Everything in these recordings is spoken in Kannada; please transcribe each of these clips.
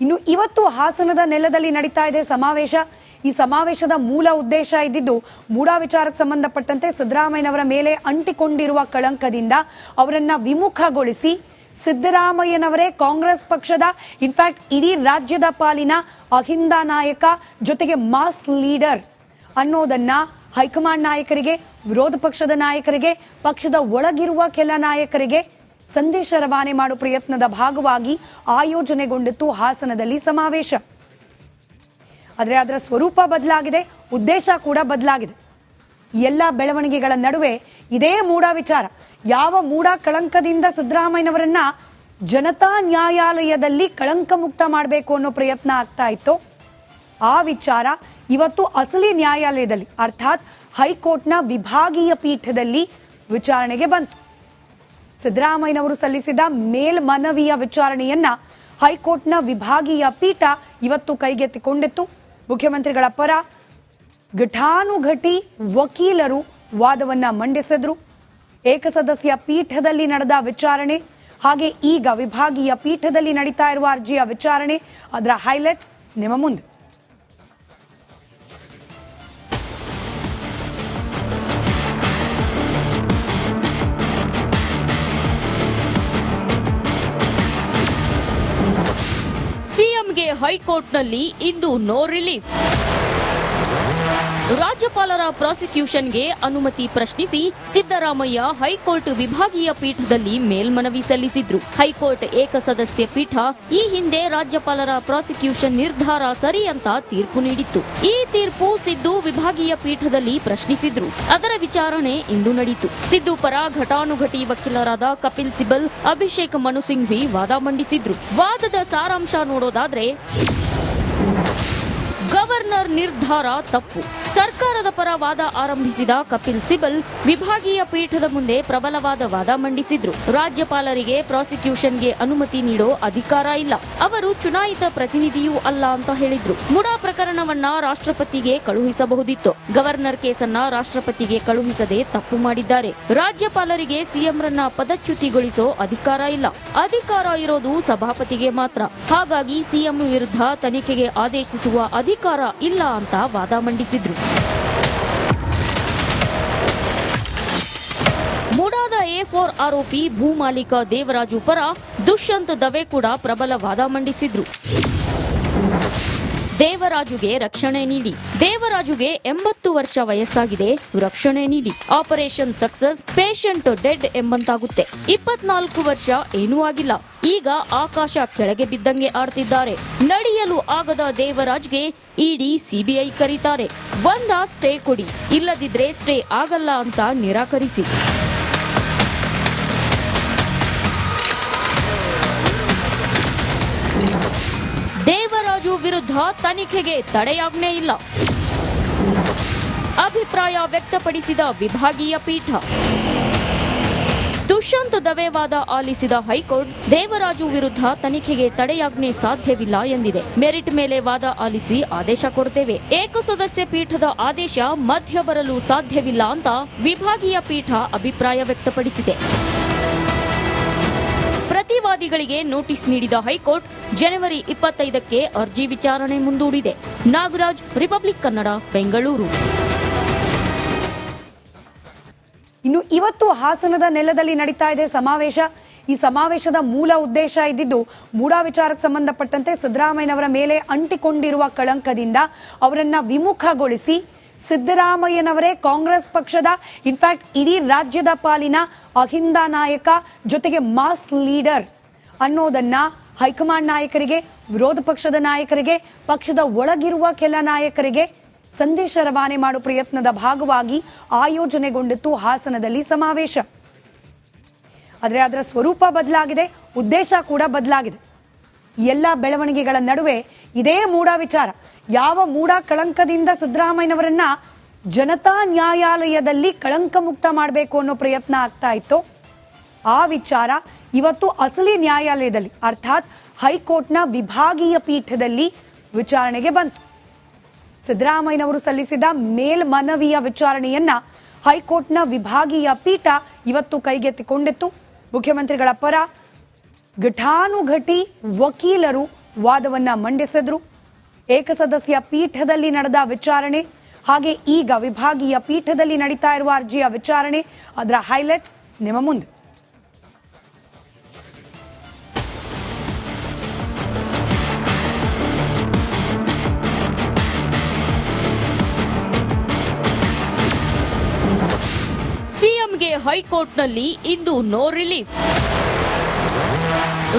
ಇನ್ನು ಇವತ್ತು ಹಾಸನದ ನೆಲದಲ್ಲಿ ನಡೀತಾ ಇದೆ ಸಮಾವೇಶ. ಈ ಸಮಾವೇಶದ ಮೂಲ ಉದ್ದೇಶ ಇದ್ದಿದ್ದು ಮೂಡಾ ವಿಚಾರಕ್ಕೆ ಸಂಬಂಧಪಟ್ಟಂತೆ ಸಿದ್ದರಾಮಯ್ಯನವರ ಮೇಲೆ ಅಂಟಿಕೊಂಡಿರುವ ಕಳಂಕದಿಂದ ಅವರನ್ನ ವಿಮುಖಗೊಳಿಸಿ ಸಿದ್ದರಾಮಯ್ಯನವರೇ ಕಾಂಗ್ರೆಸ್ ಪಕ್ಷದ ಇನ್ಫ್ಯಾಕ್ಟ್ ಇಡೀ ರಾಜ್ಯದ ಪಾಲಿನ ಅಹಿಂದ ನಾಯಕ ಜೊತೆಗೆ ಮಾಸ್ ಲೀಡರ್ ಅನ್ನೋದನ್ನ ಹೈಕಮಾಂಡ್ ನಾಯಕರಿಗೆ, ವಿರೋಧ ಪಕ್ಷದ ನಾಯಕರಿಗೆ, ಪಕ್ಷದ ಒಳಗಿರುವ ಕೆಲ ನಾಯಕರಿಗೆ ಸಂದೇಶ ರವಾನೆ ಮಾಡುವ ಪ್ರಯತ್ನದ ಭಾಗವಾಗಿ ಆಯೋಜನೆಗೊಂಡಿತ್ತು ಹಾಸನದಲ್ಲಿ ಸಮಾವೇಶ. ಆದರೆ ಅದರ ಸ್ವರೂಪ ಬದಲಾಗಿದೆ, ಉದ್ದೇಶ ಕೂಡ ಬದಲಾಗಿದೆ. ಎಲ್ಲ ಬೆಳವಣಿಗೆಗಳ ನಡುವೆ ಇದೇ ಮೂಡ ವಿಚಾರ. ಯಾವ ಮೂಡ ಕಳಂಕದಿಂದ ಸಿದ್ದರಾಮಯ್ಯನವರನ್ನ ಜನತಾ ನ್ಯಾಯಾಲಯದಲ್ಲಿ ಕಳಂಕ ಮುಕ್ತ ಮಾಡಬೇಕು ಅನ್ನೋ ಪ್ರಯತ್ನ ಆಗ್ತಾ ಇತ್ತು? ಆ ವಿಚಾರ ಇವತ್ತು ಅಸಲಿ ನ್ಯಾಯಾಲಯದಲ್ಲಿ, ಅರ್ಥಾತ್ ಹೈಕೋರ್ಟ್ನ ವಿಭಾಗೀಯ ಪೀಠದಲ್ಲಿ ವಿಚಾರಣೆಗೆ ಬಂತು. ಸಿದ್ದರಾಮಯ್ಯನವರು ಸಲ್ಲಿಸಿದ ಮೇಲ್ಮನವಿಯ ವಿಚಾರಣೆಯನ್ನ ಹೈಕೋರ್ಟ್ನ ವಿಭಾಗೀಯ ಪೀಠ ಇವತ್ತು ಕೈಗೆತ್ತಿಕೊಂಡಿತ್ತು. ಮುಖ್ಯಮಂತ್ರಿಗಳ ಪರ ಘಟಾನುಘಟಿ ವಕೀಲರು ವಾದವನ್ನ ಮಂಡಿಸಿದ್ರು. ಏಕಸದಸ್ಯ ಪೀಠದಲ್ಲಿ ನಡೆದ ವಿಚಾರಣೆ, ಹಾಗೆ ಈಗ ವಿಭಾಗೀಯ ಪೀಠದಲ್ಲಿ ನಡೀತಾ ಇರುವ ಅರ್ಜಿಯ ವಿಚಾರಣೆ, ಅದರ ಹೈಲೈಟ್ಸ್ ನಿಮ್ಮ ಮುಂದೆ. ಹೈಕೋರ್ಟ್ನಲ್ಲಿ ಇಂದು ನೋ ರಿಲೀಫ್. ರಾಜ್ಯಪಾಲರ ಪ್ರಾಸಿಕ್ಯೂಷನ್ಗೆ ಅನುಮತಿ ಪ್ರಶ್ನಿಸಿ ಸಿದ್ದರಾಮಯ್ಯ ಹೈಕೋರ್ಟ್ ವಿಭಾಗೀಯ ಪೀಠದಲ್ಲಿ ಮೇಲ್ಮನವಿ ಸಲ್ಲಿಸಿದ್ರು. ಹೈಕೋರ್ಟ್ ಏಕಸದಸ್ಯ ಪೀಠ ಈ ಹಿಂದೆ ರಾಜ್ಯಪಾಲರ ಪ್ರಾಸಿಕ್ಯೂಷನ್ ನಿರ್ಧಾರ ಸರಿ ಅಂತ ತೀರ್ಪು ನೀಡಿತ್ತು. ಈ ತೀರ್ಪು ಸಿದ್ದು ವಿಭಾಗೀಯ ಪೀಠದಲ್ಲಿ ಪ್ರಶ್ನಿಸಿದ್ರು. ಅದರ ವಿಚಾರಣೆ ಇಂದು ನಡೆಯಿತು ಸಿದ್ದು ಪರ ಘಟಾನುಘಟಿ ವಕೀಲರಾದ ಕಪಿಲ್ ಸಿಬಲ್, ಅಭಿಷೇಕ್ ಮನು ಸಿಂಘ್ವಿ ವಾದ ಮಂಡಿಸಿದ್ರು. ವಾದದ ಸಾರಾಂಶ ನೋಡೋದಾದ್ರೆ ಗವರ್ನರ್ ನಿರ್ಧಾರ ತಪ್ಪು. ಸರ್ಕಾರದ ಪರ ವಾದ ಆರಂಭಿಸಿದ ಕಪಿಲ್ ಸಿಬಲ್ ವಿಭಾಗೀಯ ಪೀಠದ ಮುಂದೆ ಪ್ರಬಲವಾದ ವಾದ ಮಂಡಿಸಿದ್ರು. ರಾಜ್ಯಪಾಲರಿಗೆ ಪ್ರಾಸಿಕ್ಯೂಷನ್ಗೆ ಅನುಮತಿ ನೀಡೋ ಅಧಿಕಾರ ಇಲ್ಲ. ಅವರು ಚುನಾಯಿತ ಪ್ರತಿನಿಧಿಯೂ ಅಲ್ಲ ಅಂತ ಹೇಳಿದ್ರು. ಮುಡಾ ಪ್ರಕರಣವನ್ನ ರಾಷ್ಟ್ರಪತಿಗೆ ಕಳುಹಿಸಬಹುದಿತ್ತು. ಗವರ್ನರ್ ಕೇಸನ್ನ ರಾಷ್ಟ್ರಪತಿಗೆ ಕಳುಹಿಸದೆ ತಪ್ಪು ಮಾಡಿದ್ದಾರೆ. ರಾಜ್ಯಪಾಲರಿಗೆ ಸಿಎಂರನ್ನ ಪದಚ್ಯುತಿಗೊಳಿಸೋ ಅಧಿಕಾರ ಇಲ್ಲ. ಅಧಿಕಾರ ಇರೋದು ಸಭಾಪತಿಗೆ ಮಾತ್ರ. ಹಾಗಾಗಿ ಸಿಎಂ ವಿರುದ್ಧ ತನಿಖೆಗೆ ಆದೇಶಿಸುವ ಅಧಿಕಾರ ಇಲ್ಲ ಅಂತ ವಾದ ಮಂಡಿಸಿದ್ರು. ಮೂಡಾದ ಎ ಫೋರ್ ಆರೋಪಿ ಭೂಮಾಲೀಕ ದೇವರಾಜು ಪರ ದುಷ್ಯಂತ್ ದವೆ ಕೂಡ ಪ್ರಬಲ ವಾದ ಮಂಡಿಸಿದ್ರು. ದೇವರಾಜುಗೆ ರಕ್ಷಣೆ ನೀಡಿ. ದೇವರಾಜುಗೆ ಎಂಬತ್ತು ವರ್ಷ ವಯಸ್ಸಾಗಿದೆ. ರಕ್ಷಣೆ ನೀಡಿ. ಆಪರೇಷನ್ ಸಕ್ಸಸ್ ಪೇಷಂಟ್ ಡೆಡ್ ಎಂಬಂತಾಗುತ್ತೆ. ಇಪ್ಪತ್ನಾಲ್ಕು ವರ್ಷ ಏನೂ ಆಗಿಲ್ಲ. ಈಗ ಆಕಾಶ ಕೆಳಗೆ ಬಿದ್ದಂಗೆ ಆಡ್ತಿದ್ದಾರೆ. ನಡೆಯಲು ಆಗದ ದೇವರಾಜ್ಗೆ ಇಡಿ ಸಿಬಿಐ ಕರೀತಾರೆ. ಒಂದ ಸ್ಟೇ ಕೊಡಿ. ಇಲ್ಲದಿದ್ರೆ ಸ್ಟೇ ಆಗಲ್ಲ ಅಂತ ನಿರಾಕರಿಸಿ. ವಿರುದ್ಧ ತನಿಖೆಗೆ ತಡೆಯಾಜ್ಞೆ ಇಲ್ಲ. ಅಭಿಪ್ರಾಯ ವ್ಯಕ್ತಪಡಿಸಿದ ವಿಭಾಗೀಯ ಪೀಠ. ದುಷ್ಯಂತ್ ದವೆ ವಾದ ಆಲಿಸಿದ ಹೈಕೋರ್ಟ್ ದೇವರಾಜು ವಿರುದ್ಧ ತನಿಖೆಗೆ ತಡೆಯಾಜ್ಞೆ ಸಾಧ್ಯವಿಲ್ಲ ಎಂದಿದೆ. ಮೆರಿಟ್ ಮೇಲೆ ವಾದ ಆಲಿಸಿ ಆದೇಶ ಕೊಡ್ತೇವೆ. ಏಕಸದಸ್ಯ ಪೀಠದ ಆದೇಶ ಮಧ್ಯ ಬರಲು ಸಾಧ್ಯವಿಲ್ಲ ಅಂತ ವಿಭಾಗೀಯ ಪೀಠ ಅಭಿಪ್ರಾಯ ವ್ಯಕ್ತಪಡಿಸಿದೆ. ಪ್ರತಿವಾದಿಗಳಿಗೆ ನೋಟಿಸ್ ನೀಡಿದ ಹೈಕೋರ್ಟ್ ಜನವರಿ ಇಪ್ಪತ್ತೈದಕ್ಕೆ ಅರ್ಜಿ ವಿಚಾರಣೆ ಮುಂದೂಡಿದೆ. ನಾಗರಾಜ್, ರಿಪಬ್ಲಿಕ್ ಕನ್ನಡ, ಬೆಂಗಳೂರು. ಇನ್ನು ಇವತ್ತು ಹಾಸನದ ನೆಲದಲ್ಲಿ ನಡೀತಾ ಇದೆ ಸಮಾವೇಶ. ಈ ಸಮಾವೇಶದ ಮೂಲ ಉದ್ದೇಶ ಇದ್ದಿದ್ದು ಮೂಡಾ ವಿಚಾರಕ್ಕೆ ಸಂಬಂಧಪಟ್ಟಂತೆ ಸಿದ್ದರಾಮಯ್ಯನವರ ಮೇಲೆ ಅಂಟಿಕೊಂಡಿರುವ ಕಳಂಕದಿಂದ ಅವರನ್ನ ವಿಮುಖಗೊಳಿಸಿ ಸಿದ್ದರಾಮಯ್ಯನವರೇ ಕಾಂಗ್ರೆಸ್ ಪಕ್ಷದ, ಇನ್ಫ್ಯಾಕ್ಟ್ ಇಡೀ ರಾಜ್ಯದ ಪಾಲಿನ ಅಹಿಂದ ನಾಯಕ ಜೊತೆಗೆ ಮಾಸ್ ಲೀಡರ್ ಅನ್ನೋದನ್ನ ಹೈಕಮಾಂಡ್ ನಾಯಕರಿಗೆ, ವಿರೋಧ ಪಕ್ಷದ ನಾಯಕರಿಗೆ, ಪಕ್ಷದ ಒಳಗಿರುವ ಕೆಲ ನಾಯಕರಿಗೆ ಸಂದೇಶ ರವಾನೆ ಮಾಡುವ ಪ್ರಯತ್ನದ ಭಾಗವಾಗಿ ಆಯೋಜನೆಗೊಂಡಿತ್ತು ಹಾಸನದಲ್ಲಿ ಸಮಾವೇಶ. ಆದರೆ ಅದರ ಸ್ವರೂಪ ಬದಲಾಗಿದೆ, ಉದ್ದೇಶ ಕೂಡ ಬದಲಾಗಿದೆ. ಎಲ್ಲ ಬೆಳವಣಿಗೆಗಳ ನಡುವೆ ಇದೇ ಮೂಡ ವಿಚಾರ. ಯಾವ ಮೂಡ ಕಳಂಕದಿಂದ ಸಿದ್ದರಾಮಯ್ಯನವರನ್ನ ಜನತಾ ನ್ಯಾಯಾಲಯದಲ್ಲಿ ಕಳಂಕ ಮುಕ್ತ ಮಾಡಬೇಕು ಅನ್ನೋ ಪ್ರಯತ್ನ ಆಗ್ತಾ ಇತ್ತು. ಆ ವಿಚಾರ ಇವತ್ತು ಅಸಲಿ ನ್ಯಾಯಾಲಯದಲ್ಲಿ, ಅರ್ಥಾತ್ ಹೈಕೋರ್ಟ್ನ ವಿಭಾಗೀಯ ಪೀಠದಲ್ಲಿ ವಿಚಾರಣೆಗೆ ಬಂತು. ಸಿದ್ದರಾಮಯ್ಯನವರು ಸಲ್ಲಿಸಿದ ಮೇಲ್ಮನವಿಯ ವಿಚಾರಣೆಯನ್ನ ಹೈಕೋರ್ಟ್ನ ವಿಭಾಗೀಯ ಪೀಠ ಇವತ್ತು ಕೈಗೆತ್ತಿಕೊಂಡಿತ್ತು. ಮುಖ್ಯಮಂತ್ರಿಗಳ ಪರ ಘಟಾನುಘಟಿ ವಕೀಲರು ವಾದವನ್ನ ಮಂಡಿಸಿದ್ರು. ಏಕಸದಸ್ಯ ಪೀಠದಲ್ಲಿ ನಡೆದ ವಿಚಾರಣೆ, ಹಾಗೆ ಈಗ ವಿಭಾಗೀಯ ಪೀಠದಲ್ಲಿ ನಡೀತಾ ಇರುವ ಅರ್ಜಿಯ ವಿಚಾರಣೆ, ಅದರ ಹೈಲೈಟ್ಸ್ ನಿಮ್ಮ ಮುಂದೆ. ಹೈಕೋರ್ಟ್ನಲ್ಲಿ ಇಂದು ನೋ ರಿಲೀಫ್.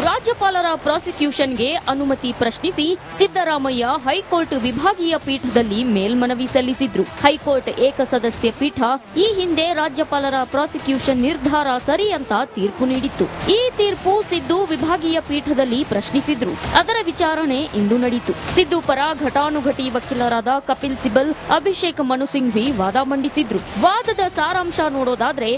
ರಾಜ್ಯಪಾಲರ ಪ್ರಾಸಿಕ್ಯೂಷನ್ಗೆ ಅನುಮತಿ ಪ್ರಶ್ನಿಸಿ ಸಿದ್ದರಾಮಯ್ಯ ಹೈಕೋರ್ಟ್ ವಿಭಾಗೀಯ ಪೀಠದಲ್ಲಿ ಮೇಲ್ಮನವಿ ಸಲ್ಲಿಸಿದ್ರು. ಹೈಕೋರ್ಟ್ ಏಕಸದಸ್ಯ ಪೀಠ ಈ ಹಿಂದೆ ರಾಜ್ಯಪಾಲರ ಪ್ರಾಸಿಕ್ಯೂಷನ್ ನಿರ್ಧಾರ ಸರಿ ಅಂತ ತೀರ್ಪು ನೀಡಿತ್ತು. ಈ ತೀರ್ಪು ಸಿದ್ದು ವಿಭಾಗೀಯ ಪೀಠದಲ್ಲಿ ಪ್ರಶ್ನಿಸಿದ್ರು. ಅದರ ವಿಚಾರಣೆ ಇಂದು ನಡೆಯಿತು ಸಿದ್ದು ಪರ ಘಟಾನುಘಟಿ ವಕೀಲರಾದ ಕಪಿಲ್ ಸಿಬಲ್, ಅಭಿಷೇಕ್ ಮನು ಸಿಂಘ್ವಿ ವಾದ ಮಂಡಿಸಿದ್ರು. ವಾದದ ಸಾರಾಂಶ ನೋಡೋದಾದ್ರೆ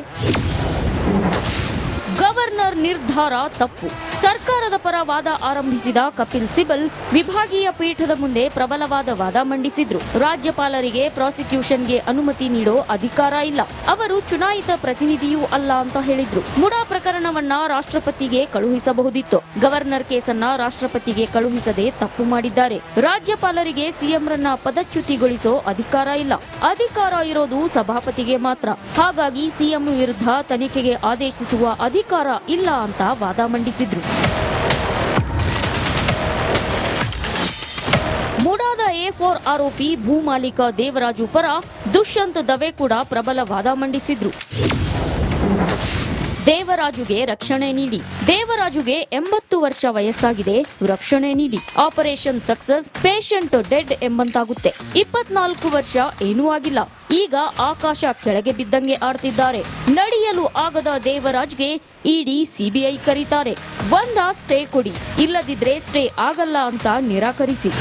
ಗವರ್ನರ್ ನಿರ್ಧಾರ ತಪ್ಪು. ಸರ್ಕಾರದ ಪರ ವಾದ ಆರಂಭಿಸಿದ ಕಪಿಲ್ ಸಿಬಲ್ ವಿಭಾಗೀಯ ಪೀಠದ ಮುಂದೆ ಪ್ರಬಲವಾದ ವಾದ ಮಂಡಿಸಿದ್ರು. ರಾಜ್ಯಪಾಲರಿಗೆ ಪ್ರಾಸಿಕ್ಯೂಷನ್ಗೆ ಅನುಮತಿ ನೀಡೋ ಅಧಿಕಾರ ಇಲ್ಲ. ಅವರು ಚುನಾಯಿತ ಪ್ರತಿನಿಧಿಯೂ ಅಲ್ಲ ಅಂತ ಹೇಳಿದ್ರು. ಮುಡಾ ಪ್ರಕರಣವನ್ನ ರಾಷ್ಟ್ರಪತಿಗೆ ಕಳುಹಿಸಬಹುದಿತ್ತು. ಗವರ್ನರ್ ಕೇಸನ್ನ ರಾಷ್ಟ್ರಪತಿಗೆ ಕಳುಹಿಸದೆ ತಪ್ಪು ಮಾಡಿದ್ದಾರೆ. ರಾಜ್ಯಪಾಲರಿಗೆ ಸಿಎಂರನ್ನ ಪದಚ್ಯುತಿಗೊಳಿಸೋ ಅಧಿಕಾರ ಇಲ್ಲ. ಅಧಿಕಾರ ಇರೋದು ಸಭಾಪತಿಗೆ ಮಾತ್ರ. ಹಾಗಾಗಿ ಸಿಎಂ ವಿರುದ್ಧ ತನಿಖೆಗೆ ಆದೇಶಿಸುವ ಅಧಿಕಾರ ಇಲ್ಲ ಅಂತ ವಾದ ಮಂಡಿಸಿದ್ರು. ಮೂಡಾದ ಎ ಫೋರ್ ಆರೋಪಿ ಭೂಮಾಲೀಕ ದೇವರಾಜು ಪರ ದುಷ್ಯಂತ್ ದವೆ ಕೂಡ ಪ್ರಬಲ ವಾದ ಮಂಡಿಸಿದ್ರು. ದೇವರಾಜುಗೆ ರಕ್ಷಣೆ ನೀಡಿ. ದೇವರಾಜುಗೆ ಎಂಬತ್ತು ವರ್ಷ ವಯಸ್ಸಾಗಿದೆ. ರಕ್ಷಣೆ ನೀಡಿ. ಆಪರೇಷನ್ ಸಕ್ಸಸ್ ಪೇಷಂಟ್ ಡೆಡ್ ಎಂಬಂತಾಗುತ್ತೆ. ಇಪ್ಪತ್ನಾಲ್ಕು ವರ್ಷ ಏನೂ ಆಗಿಲ್ಲ. ಈಗ ಆಕಾಶ ಕೆಳಗೆ ಬಿದ್ದಂಗೆ ಆಡ್ತಿದ್ದಾರೆ. ನಡೆಯಲು ಆಗದ ದೇವರಾಜ್ಗೆ ಇಡಿ ಸಿಬಿಐ ಕರೀತಾರೆ. ಒಂದ ಸ್ಟೇ ಕೊಡಿ. ಇಲ್ಲದಿದ್ರೆ ಸ್ಟೇ ಆಗಲ್ಲ ಅಂತ ನಿರಾಕರಿಸಿ.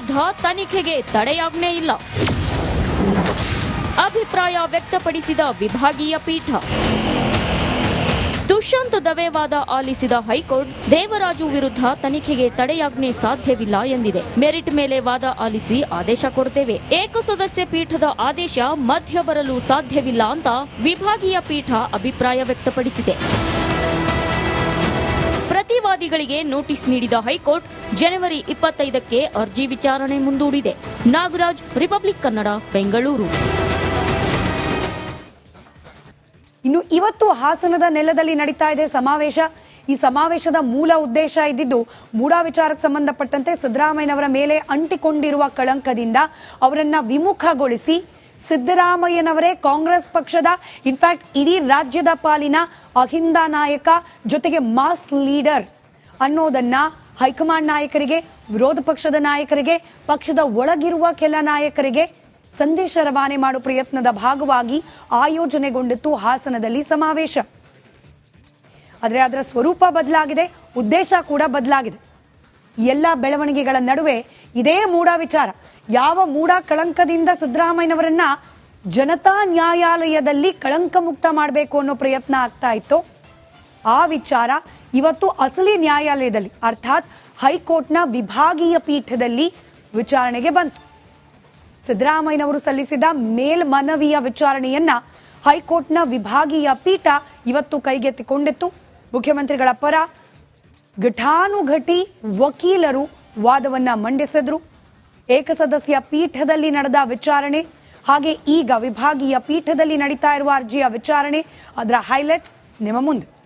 ವಿರುದ್ಧ ತನಿಖೆಗೆ ತಡೆಯಾಜ್ಞೆ ಇಲ್ಲ. ಅಭಿಪ್ರಾಯ ವ್ಯಕ್ತಪಡಿಸಿದ ವಿಭಾಗೀಯ ಪೀಠ. ದುಷ್ಯಂತ್ ದವೆ ವಾದ ಆಲಿಸಿದ ಹೈಕೋರ್ಟ್ ದೇವರಾಜು ವಿರುದ್ಧ ತನಿಖೆಗೆ ತಡೆಯಾಜ್ಞೆ ಸಾಧ್ಯವಿಲ್ಲ ಎಂದಿದೆ. ಮೆರಿಟ್ ಮೇಲೆ ವಾದ ಆಲಿಸಿ ಆದೇಶ ಕೊಡ್ತೇವೆ. ಏಕಸದಸ್ಯ ಪೀಠದ ಆದೇಶ ಮಧ್ಯ ಬರಲು ಸಾಧ್ಯವಿಲ್ಲ ಅಂತ ವಿಭಾಗೀಯ ಪೀಠ ಅಭಿಪ್ರಾಯ ವ್ಯಕ್ತಪಡಿಸಿದೆ. ಪ್ರತಿವಾದಿಗಳಿಗೆ ನೋಟಿಸ್ ನೀಡಿದ ಹೈಕೋರ್ಟ್ ಜನವರಿ ಇಪ್ಪತ್ತೈದಕ್ಕೆ ಅರ್ಜಿ ವಿಚಾರಣೆ ಮುಂದೂಡಿದೆ. ನಾಗರಾಜ್, ರಿಪಬ್ಲಿಕ್ ಕನ್ನಡ, ಬೆಂಗಳೂರು. ಇನ್ನು ಇವತ್ತು ಹಾಸನದ ನೆಲದಲ್ಲಿ ನಡೀತಾ ಇದೆ ಸಮಾವೇಶ. ಈ ಸಮಾವೇಶದ ಮೂಲ ಉದ್ದೇಶ ಇದ್ದಿದ್ದು ಮೂಡಾ ವಿಚಾರಕ್ಕೆ ಸಂಬಂಧಪಟ್ಟಂತೆ ಸಿದ್ದರಾಮಯ್ಯನವರ ಮೇಲೆ ಅಂಟಿಕೊಂಡಿರುವ ಕಳಂಕದಿಂದ ಅವರನ್ನ ವಿಮುಖಗೊಳಿಸಿ ಸಿದ್ದರಾಮಯ್ಯನವರೇ ಕಾಂಗ್ರೆಸ್ ಪಕ್ಷದ ಇನ್ಫ್ಯಾಕ್ಟ್ ಇಡೀ ರಾಜ್ಯದ ಪಾಲಿನ ಅಹಿಂದ ನಾಯಕ, ಜೊತೆಗೆ ಮಾಸ್ ಲೀಡರ್ ಅನ್ನೋದನ್ನ ಹೈಕಮಾಂಡ್ ನಾಯಕರಿಗೆ, ವಿರೋಧ ಪಕ್ಷದ ನಾಯಕರಿಗೆ, ಪಕ್ಷದ ಒಳಗಿರುವ ಕೆಲ ನಾಯಕರಿಗೆ ಸಂದೇಶ ರವಾನೆ ಮಾಡುವ ಪ್ರಯತ್ನದ ಭಾಗವಾಗಿ ಆಯೋಜನೆಗೊಂಡಿತ್ತು ಹಾಸನದಲ್ಲಿ ಸಮಾವೇಶ. ಆದರೆ ಅದರ ಸ್ವರೂಪ ಬದಲಾಗಿದೆ, ಉದ್ದೇಶ ಕೂಡ ಬದಲಾಗಿದೆ. ಎಲ್ಲ ಬೆಳವಣಿಗೆಗಳ ನಡುವೆ ಇದೇ ಮೂಡ ವಿಚಾರ. ಯಾವ ಮೂಡ ಕಳಂಕದಿಂದ ಸಿದ್ದರಾಮಯ್ಯನವರನ್ನ ಜನತಾ ನ್ಯಾಯಾಲಯದಲ್ಲಿ ಕಳಂಕ ಮುಕ್ತ ಮಾಡಬೇಕು ಅನ್ನೋ ಪ್ರಯತ್ನ ಆಗ್ತಾ ಇತ್ತು. ಆ ವಿಚಾರ ಇವತ್ತು ಅಸಲಿ ನ್ಯಾಯಾಲಯದಲ್ಲಿ, ಅರ್ಥಾತ್ ಹೈಕೋರ್ಟ್ನ ವಿಭಾಗೀಯ ಪೀಠದಲ್ಲಿ ವಿಚಾರಣೆಗೆ ಬಂತು. ಸಿದ್ದರಾಮಯ್ಯನವರು ಸಲ್ಲಿಸಿದ ಮೇಲ್ಮನವಿಯ ವಿಚಾರಣೆಯನ್ನ ಹೈಕೋರ್ಟ್ನ ವಿಭಾಗೀಯ ಪೀಠ ಇವತ್ತು ಕೈಗೆತ್ತಿಕೊಂಡಿತ್ತು. ಮುಖ್ಯಮಂತ್ರಿಗಳ ಪರ ಘಟಾನುಘಟಿ ವಕೀಲರು ವಾದವನ್ನ ಮಂಡಿಸಿದ್ರು. ಏಕಸದಸ್ಯ ಪೀಠದಲ್ಲಿ ನಡೆದ ವಿಚಾರಣೆ, ಹಾಗೆ ಈಗ ವಿಭಾಗೀಯ ಪೀಠದಲ್ಲಿ ನಡೀತಾ ಇರುವ ಅರ್ಜಿಯ ವಿಚಾರಣೆ. ಅದರ ಹೈಲೈಟ್ಸ್ ನಿಮ್ಮ ಮುಂದೆ.